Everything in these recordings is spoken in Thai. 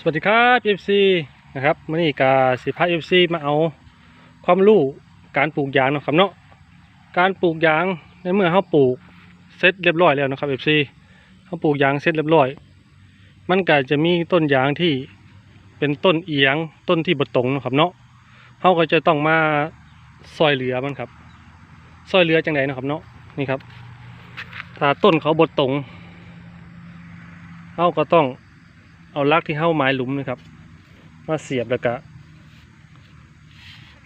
สวัสดีครับ FC นะครับมื่อนี้กาสิพา FC มาเอาความรู้การปลูกยางนะครับเนาะการปลูกยางในเมื่อเขาปลูกเสร็จเรียบร้อยแล้วนะครับ FC เขาปลูกยางเสร็จเรียบร้อย มันก็จะมีต้นยางที่เป็นต้นเอียงต้นที่บดตรงนะครับเนาะเขาก็จะต้องมาซอยเหลือมันครับซอยเหลือจังไดนะครับเนาะนี่ครับถ้าต้นเขาบดตรงเขาก็ต้อง เอาลักที่เข้าไม้หลุมนะครับ มาเสียบแล้วก็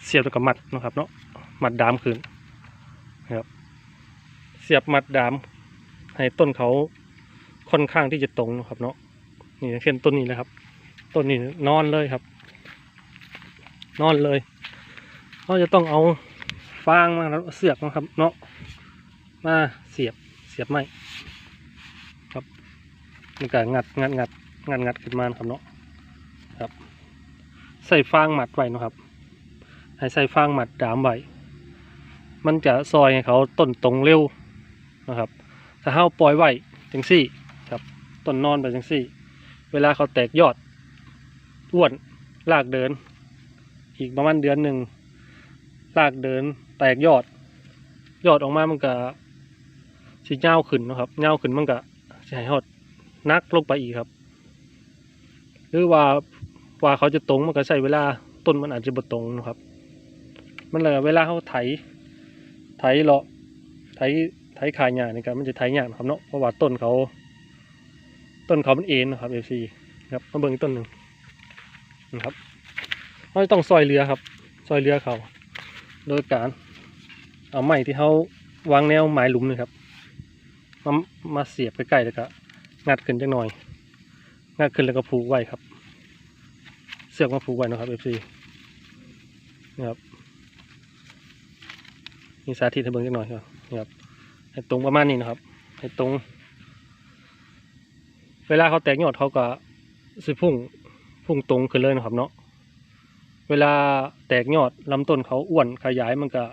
เสียบแล้วก็มัดนะครับเนาะมัดดามคืนนะครับ เสียบมัดดาม ให้ต้นเขาค่อนข้างที่จะตรงนะครับ เนาะนี่เช่นต้นนี้เลยครับ ต้นนี้นอนเลยครับ นอนเลยเราจะต้องเอาฟางมาแล้วเสียบนะครับ เนาะมาเสียบเสียบไม้ครับมันก็งัดงัดงัด งัดงัดขึ้นมาครับเนาะครับ ใส่ฟางหมัดไว้เนาะครับ ให้ใส่ฟางหมัดดามไว้มันจะซอยให้เขาต้นตรงเร็วนะครับ ถ้าเฮาปล่อยไว้จังซี่ครับต้นนอนไปจังซี่ เวลาเขาแตกยอดอ้วนลากเดิน อีกประมาณเดือนหนึ่งลากเดินแตกยอด ยอดออกมามันก็สิเงาวขึ้นนะครับเงาวขึ้นมันก็ให้ฮอดนักลงไปอีกครับ หรือว่าว่าเขาจะตรงมันก็ใช้เวลาต้นมันอาจจะบ่ตรงนะครับ มันเลยเวลาเขาไถ ไถเลาะไถไถขายหญ้านี่ครับมันจะไถหญ้าครับเนาะเพราะว่าต้นเขา ต้นเขามันเอ็นนะครับเอฟซีครับมาเบิ่งต้นหนึ่งนะครับเราจะต้องซอยเรือครับ ซอยเรือเขาโดยการเอาไม้ที่เขาวางแนวหมายหลุมนี่ครับมามาเสียบใกล้ๆแล้วก็งัดขึ้นจังหน่อย งัดขึ้นแล้วก็ผูกไว้ครับ เสือกมาผูกไว้นะครับ FC นะครับมีสาธิตให้เบิ่งจักหน่อยครับนี่ครับให้ตรงประมาณนี้นะครับให้ตรง เวลาเขาแตกยอดเขาก็สิพุ่งพุ่งตรงขึ้นเลยนะครับ เนาะเวลาแตกยอดลำต้นเขาอ้วนขยายมันก็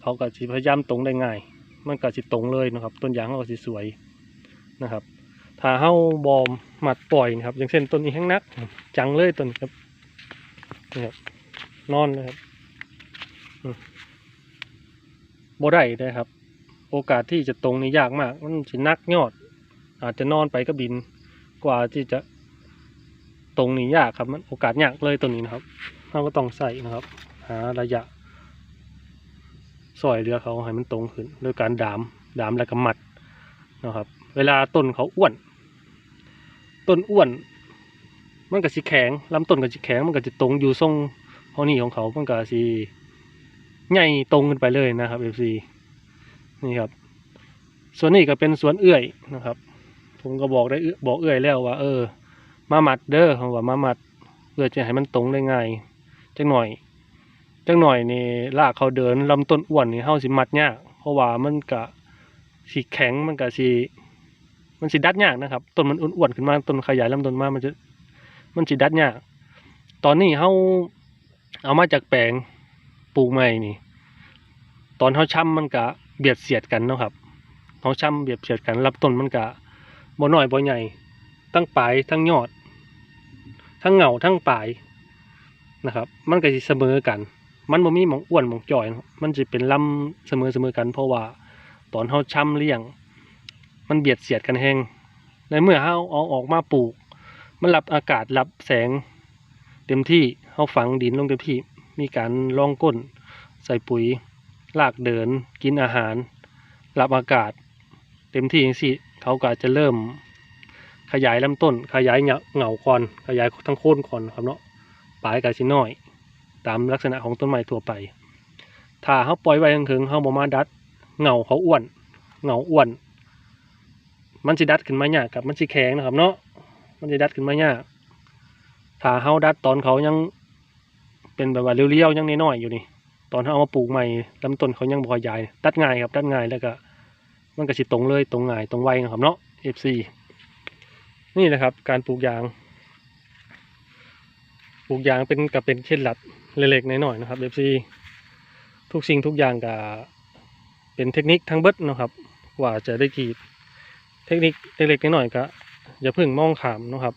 เขาก็สิพยายามตรงได้ง่าย มันก็สิตรงเลยนะครับ ต้นยางเขาก็สิสวยนะครับ ถ้าเฮาบอมหมัดปล่อยนะครับ อย่างเช่นต้นนี้แห้งนัก จังเลยต้นนี้ครับนี่ครับนอนเลยครับอืมบ่ได้เลยครับ โอกาสที่จะตรงนี่ยากมาก มันสินักยอด อาจจะนอนไปก็บิน กว่าที่จะตรงนี่ยากครับ มันโอกาสยากเลยตัวนี้นะครับเราก็ต้องใส่นะครับ หาระยะสอยเรือเขาให้มันตรงขึ้นโดยการดามดามแล้วก็มัดนะครับ เวลาต้นเขาอ้วน ต้นอ้วน มันก็สิแข็งลำต้นก็สิแข็งมันก็จะตรงอยู่ทรงเท่านี้ของเขามันก็สิใหญ่ตรงขึ้นไปเลยนะครับเอฟซีนี่ครับ ส่วนนี้ก็เป็นสวนเอื้อยนะครับ ผมก็บอกได้บอกเอื้อยแล้วว่า เออ มาหมัดเด้อเขาว่ามาหมัดเพื่อจะให้มันตรงได้ง่ายจังหน่อยจังหน่อยนี่ลากเขาเดินลำต้นอ้วนนี่เฮาสิมัดยากเพราะว่ามันก็สิแข็งมันก็สิ มันสิดัดยากนะครับต้นมันอ้วนๆขึ้นมาต้นขยายลำต้นมามันจะมันสิดัดยากตอนนี้เฮาเอามาจากแปลงปลูกใหม่นี่ ตอนเฮาช้ำมันก็เบียดเสียดกันเนาะครับเฮาช้ำเบียดเสียดกันลำต้นมันก็บ่หน้อยบ่ใหญ่ทั้งปลายทั้งยอด ทั้งเหงาทั้งปลายนะครับ มันก็สิเสมอกัน มันบ่มีหมองอ้วนหมองจ่อย มันจะเป็นลำเสมอเสมอกัน เพราะว่าตอนเฮาช้ำเลี้ยง มันเบียดเสียดกันแห้งในเมื่อเฮาเอาออกมาปลูก มันรับอากาศรับแสงเต็มที่เฮาฝังดินลงเต็มที่ มีการรองก้น ใส่ปุ๋ยลากเดิน กินอาหาร รับอากาศ เต็มที่จังซี่เขาก็จะเริ่ม ขยายลำต้น ขยายเหงาเงาคอนขยายทั้งโคนคอนครับเนาะปลายก็สิน้อย ตามลักษณะของต้นไม้ทั่วไป ถ้าเฮาปล่อยไว้ถึงเฮาบ่มาดัดเหงาเขาอ้วนเหงาอ้วน มันสิดัดขึ้นมายากครับมันสิแข็งนะครับ เนาะมันสิดัดขึ้นมายากถ้าเฮาดัดตอนเขายังเป็นแบบว่าเรียวๆยังน้อยๆอยู่นี่ ตอนเฮาเอามาปลูกใหม่ลำต้นเขายังบ่ขยายดัดง่ายครับดัดง่ายแล้วก็ มันก็สิตรงเลยตรงง่ายตรงไวนะครับเนาะ FC นี่แหละครับ การปลูกยางปลูกยางเป็นกับเป็นเคล็ดลับเล็กๆน้อยๆนะครับ FC ทุกสิ่งทุกอย่างก็เป็นเทคนิคทั้งเบิดนะครับกว่าจะได้กีด เทคนิคเล็กๆน้อยๆก็อย่าเพิ่งมองขามนะครับ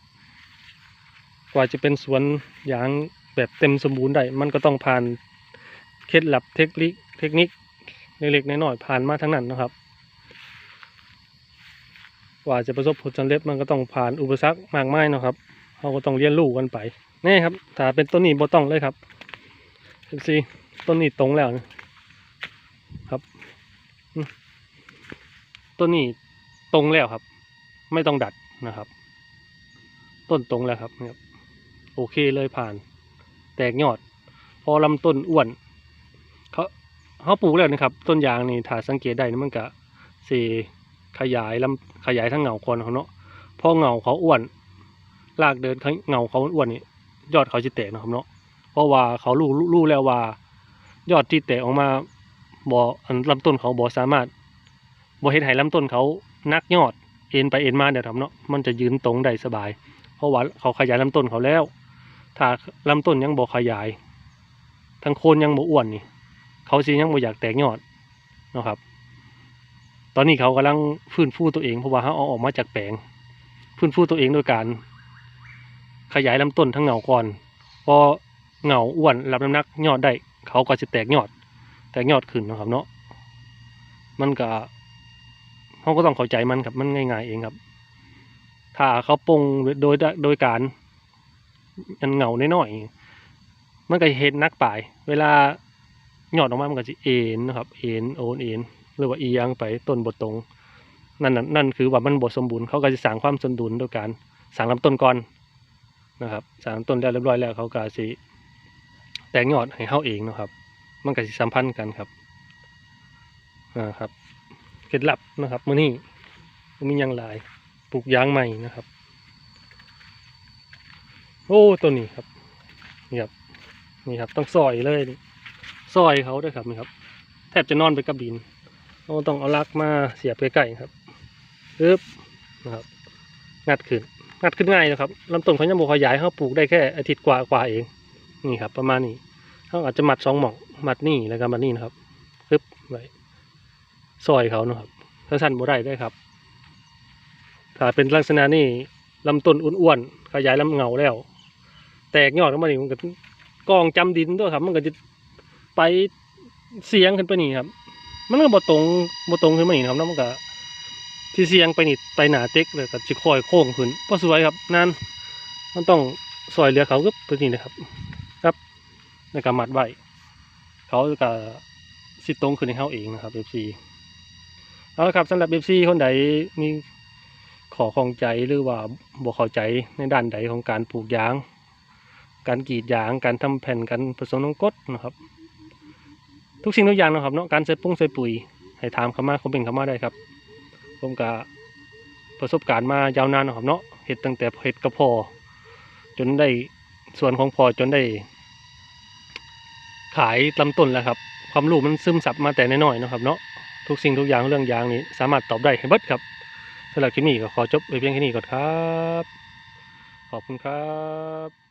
กว่าจะเป็นสวนยางแบบเต็มสมบูรณ์ได้ มันก็ต้องผ่านเคล็ดลับเทคนิคเทคนิคเล็กๆน้อยๆผ่านมาทั้งนั้นนะครับ กว่าจะประสบผลสำเร็จมันก็ต้องผ่านอุปสรรคมากมายนะครับเราก็ต้องเรียนรู้กันไปนี่ครับถ้าเป็นต้นนี้บ่ต้องเลยครับเห็นสิต้นนี้ตรงแล้วนะครับต้นนี้ ตรงแล้วครับ ไม่ต้องดัดนะครับ ต้นตรงแล้วครับนะครับโอเคเลยผ่าน แตกยอด พอลำต้นอ้วนเขาเขาปลูกแล้วนะครับ ต้นยางนี่ถ้าสังเกตได้นี่มันก็สีขยายลำขยายทั้งเหงาคนเขาเนาะพอเหงาเขาอ้วนรากเดินเขาเหงาเขาอ้วนนี่ยอดเขาจะแตกนะครับเนาะเพราะว่าเขารู้รู้รู้แล้วว่า ยอดที่แตกออกมาบ่อลำต้นเขาบ่สามารถบ่เฮ็ดให้ลำต้นเขา นักยอดเอ็นไปเอ็นมาเดี๋ยวทำเนาะมันจะยืนตรงได้สบาย เพราะว่าเขาขยายลำต้นเขาแล้ว ถ้าลำต้นยังบ่ขยาย ทั้งโคนยังบ่อ้วนนี่เขาสิยังบ่อยากแตกยอดนะครับ ตอนนี้เขากำลังฟื้นฟูตัวเองเพราะว่าเขาเอาออกมาจากแปลงฟื้นฟูตัวเองโดยการ ขยายลำต้นทั้งเหงาก่อนพอเหงาอ้วนรับน้ำหนักยอดได้ เขาก็จะแตกยอด แตกยอดขึ้นนะครับเนาะมันก็ เขาก็ต้องเข้าใจมันครับมันง่ายๆเองครับ ถ้าเขาปรุงโดยโดยการอันเหงาหน้อยๆมันก็เห็นนักปลาย เวลาหยอดออกมามันก็จะเอ็นนะครับ เอ็นโอนเอ็นหรือว่าเอียงไปต้นบทตรง นั่นนั่นคือว่ามันบทสมบูรณ์เขาก็จะสร้างความสมดุลโดยการสร้างลำต้นก่อนนะครับสร้างต้นได้เรียบร้อยแล้วเขาก็สิแตกยอดให้เข้าเองนะครับ มันก็สิสัมพันธ์กันครับอ่าครับ เคล็ดลับนะครับมื้อนี้มียังหลายปลูกยางใหม่นะครับ โอ้ตัวนี้ครับนี่ครับนี่ครับ ต้องซอยเลยซอยเขาด้วยครับนี่ครับ แทบจะนอนไปกับดินเราต้องเอาลักมาเสียบใกล้ๆครับปึ๊บนะครับงัดขึ้นงัดขึ้นง่ายนะครับลำต้นเขายังบ่ขยายเขาปลูกได้แค่อาทิตย์กว่าๆเองนี่ครับ ประมาณนี้เขาอาจจะมัดสองหม่องมัดนี่แล้วก็มัดนี่นะครับปึ๊บไว้ ซอยเขานะครับถ้าสั้นบ่ได้ได้ครับ ถ้าเป็นลักษณะนี้ลำต้นอ้วนๆขยายลำเงาแล้ว แตกยอดออกมานี่มันก็กองจำดินด้วยครับ มันก็จะไปเสียงขึ้นไปนี่ครับ มันก็บ่ตรงบ่ตรงขึ้นมานี่ครับแล้วมันก็ที่เสียงไปนี่ไปหนาเต็กเลยก็จะคอยโค้งขึ้นพอสวยครับนั่นมันต้องซอยเหลือเขาก็ตัวนี้นะครับ ครับในการมัดไว้เขาก็สิตรงขึ้นในเขาเองนะครับ FC เอาละครับสำหรับ FC คนใดมีขอของใจหรือว่าบ่เข้าใจในด้านใดของการปลูกยาง การกรีดยาง การทำแผ่นการผสมน้ำกดนะครับ ทุกสิ่งทุกอย่างนะครับเนาะการใส่ปุ้งใส่ปุ๋ยให้ถามเข้ามาคอมเมนต์เข้ามาได้ครับ ผมก็ประสบการณ์มายาวนานนะครับเนาะเห็ดตั้งแต่เห็ดกระพอจนได้ส่วนของพอจนได้ ขายลำต้นแล้วครับ ความรู้มันซึมซับมาแต่น้อยๆนะครับเนาะ ทุกสิ่งทุกอย่างเรื่องยางนี้สามารถตอบได้ให้เบิดครับสำหรับคลิปนี้ก็ขอจบไปเพียงแค่นี้ก่อนครับ ขอบคุณครับ